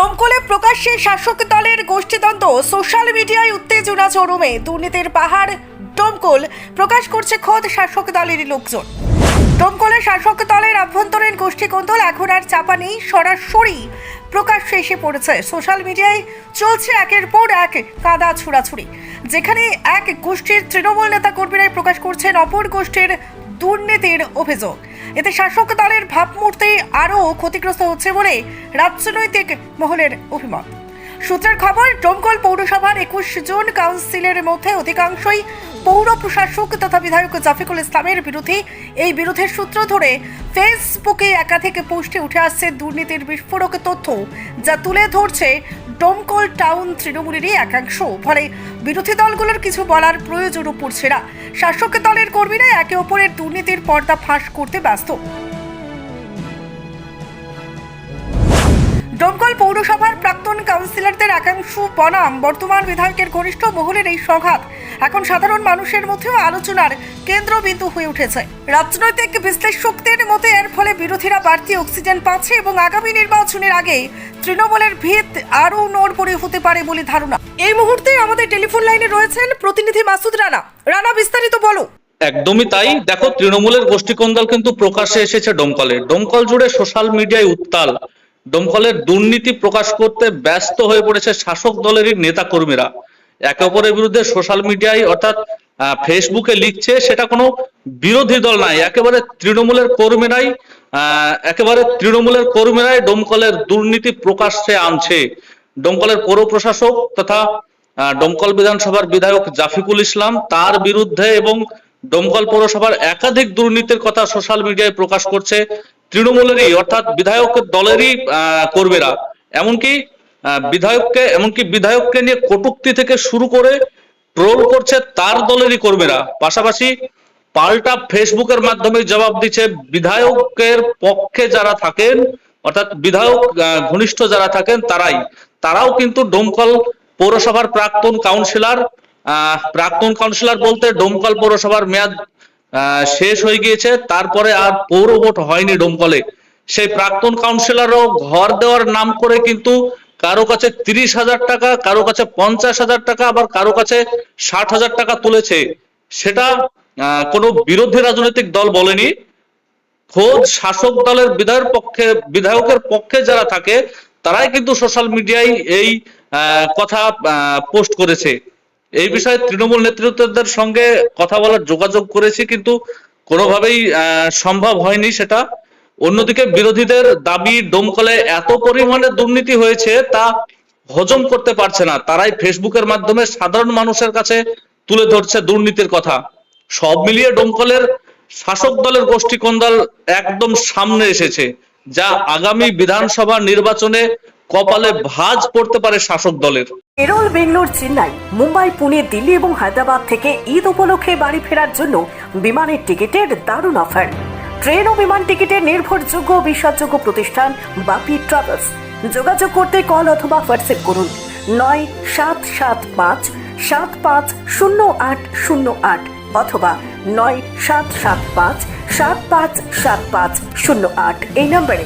ডোমকলে প্রকাশ্যে শাসক দলের গোষ্ঠীদ্বন্দ্ব, সোশ্যাল মিডিয়ায় উত্তেজনা চরমে দুর্নীতির পাহাড় ডোমকল প্রকাশ করছে খোদ শাসক দলেরই লোকজন। দমকলে শাসক দলের আভ্যন্তরীণ গোষ্ঠী কোন্দল এখন আর চাপা নেই, সরাসরি প্রকাশ্যে এসে পড়েছে। সোশ্যাল মিডিয়ায় চলছে একের পর এক কাদা ছুড়াছুড়ি। যেখানে এক গোষ্ঠীর তৃণমূল নেতা কর্মীরাই প্রকাশ করছেন অপর গোষ্ঠীর দুর্নীতির অভিযোগ। এতে শাসক দলের ভাবমূর্তি আরও ক্ষতিগ্রস্ত হচ্ছে বলে রাজনৈতিক মহলের অভিমত। সূত্রের খবর, ডোমকল পৌরসভার একুশ জন কাউন্সিলের মধ্যে অধিকাংশই পৌর প্রশাসক তথা বিধায়ক জাফিকুল ইসলামের বিরুদ্ধে এই বিরোধের সূত্র ধরে ফেসবুকে একাধিক পোস্টে উঠে আসছে দুর্নীতির বিস্ফোরক তথ্য, যা তুলে ধরছে ডোমকল টাউন তৃণমূলেরই একাংশ। ফলে বিরোধী দলগুলোর কিছু বলার প্রয়োজনও পড়ছে না। শাসক দলের কর্মীরা একে অপরের দুর্নীতির পর্দা ফাঁস করতে ব্যস্ত। পৌরসভার প্রাক্তন কাউন্সিলরদের একাংশ বনাম বর্তমান বিধায়কের ঘনিষ্ঠ মহলের এই সংঘাত। এখন সাধারণ মানুষের মধ্যেও আলোচনার কেন্দ্রবিন্দু হয়ে উঠেছে। রাজনৈতিক বিশ্লেষকদের মতে এর ফলে বিরোধীরা বাড়তি অক্সিজেন পাচ্ছে এবং আগামী নির্বাচনের আগে তৃণমূলের ভিত আরও নড়বড়ে হতে পারে বলে ধারণা। এই মুহূর্তে আমাদের টেলিফোন লাইনে রয়েছেন প্রতিনিধি মাসুদ রানা। রানা, বিস্তারিত বলো। একদমই তাই। দেখো, তৃণমূলের গোষ্ঠীকন্দল কিন্তু প্রকাশ্যে এসেছে ডোমকলে। ডোমকল জুড়ে সোশ্যাল মিডিয়ায় উত্তাল। ডোমকলের দুর্নীতি প্রকাশ করতে ব্যস্ত হয়ে পড়েছে শাসক দলেরই নেতা কর্মীরা একে অপরের বিরুদ্ধে সোশ্যাল মিডিয়ায় অর্থাৎ ফেসবুকে লিখছে সেটা কোনো বিরোধী দল নাই একেবারে তৃণমূলের কর্মীরাই একেবারে তৃণমূলের কর্মীরাই দমকলের দুর্নীতি প্রকাশ্যে আনছে। দমকলের পৌর প্রশাসক তথা আহ, ডোমকল বিধানসভার বিধায়ক জাফিকুল ইসলাম তার বিরুদ্ধে এবং দমকল পৌরসভার একাধিক দুর্নীতির কথা সোশ্যাল মিডিয়ায় প্রকাশ করছে। তৃণমূলেরই, অর্থাৎ বিধায়ক দলেরই কর্মীরা। এমনকি বিধায়ককে এমনকি বিধায়ককে নিয়ে কটুক্তি থেকে শুরু করে ট্রোল করছে তার দলেরই কর্মীরা। পাশাপাশি পাল্টা ফেসবুকের মাধ্যমে জবাব দিচ্ছে বিধায়কের পক্ষে যারা থাকেন, অর্থাৎ বিধায়ক ঘনিষ্ঠ যারা থাকেন তারাই। তারাও কিন্তু ডোমকল পৌরসভার প্রাক্তন কাউন্সিলর। প্রাক্তন কাউন্সিলর বলতে ডোমকল পৌরসভার মেয়াদ শেষ হয়ে গিয়েছে। তারপরে আর পৌর ভোট হয়নি ডোমকলে। সেই প্রাক্তন কাউন্সিলরও ঘর দেওয়ার নাম করে কিন্তু কারও কাছে তিরিশ হাজার টাকা, কারও কাছে পঞ্চাশ হাজার টাকা, আবার কারও কাছে ষাট হাজার টাকা তুলেছে। সেটা কোনো বিরোধী রাজনৈতিক দল বলেনি। খোদ শাসক দলের বিধায়ক পক্ষে, বিধায়কের পক্ষে যারা থাকে, তারাই কিন্তু সোশ্যাল মিডিয়ায় এই কথা পোস্ট করেছে। এই বিষয়ে তৃণমূল নেতৃত্বদের সঙ্গে কথা বলার যোগাযোগ করেছি, কিন্তু কোনোভাবেই সম্ভব হয়নি সেটা। অন্যদিকে বিরোধীদের দাবি ডোমকলে এত পরিমাণে দুর্নীতি হয়েছে, তা হজম করতে পারছে না। তারাই ফেসবুকের মাধ্যমে সাধারণ মানুষের কাছে তুলে ধরছে দুর্নীতির কথা। সব মিলিয়ে ডোমকলের শাসক দলের গোষ্ঠী কোন্দল একদম সামনে এসেছে, যা আগামী বিধানসভা নির্বাচনে কপালে ভাঁজ পড়তে পারে শাসক দলের। কেরল, বেঙ্গলোর, চেন্নাই, মুম্বাই, পুনে, দিল্লি এবং হায়দ্রাবাদ থেকে ঈদ উপলক্ষে বাড়ি ফেরার জন্য বিমানের টিকিটের দারুণ অফার। ট্রেন ও বিমান টিকিটের নির্ভরযোগ্য বিশ্বাসযোগ্য প্রতিষ্ঠান বাপি ট্রাভেলস। যোগাযোগ করতে কল অথবা হোয়াটসঅ্যাপ করুন। নয়, সাত সাত, পাঁচ সাত, পাঁচ, শূন্য, আট শূন্য, আট অথবা নয়, সাত সাত, পাঁচ সাত পাঁচ সাত, পাঁচ, শূন্য, আট এই নম্বরে।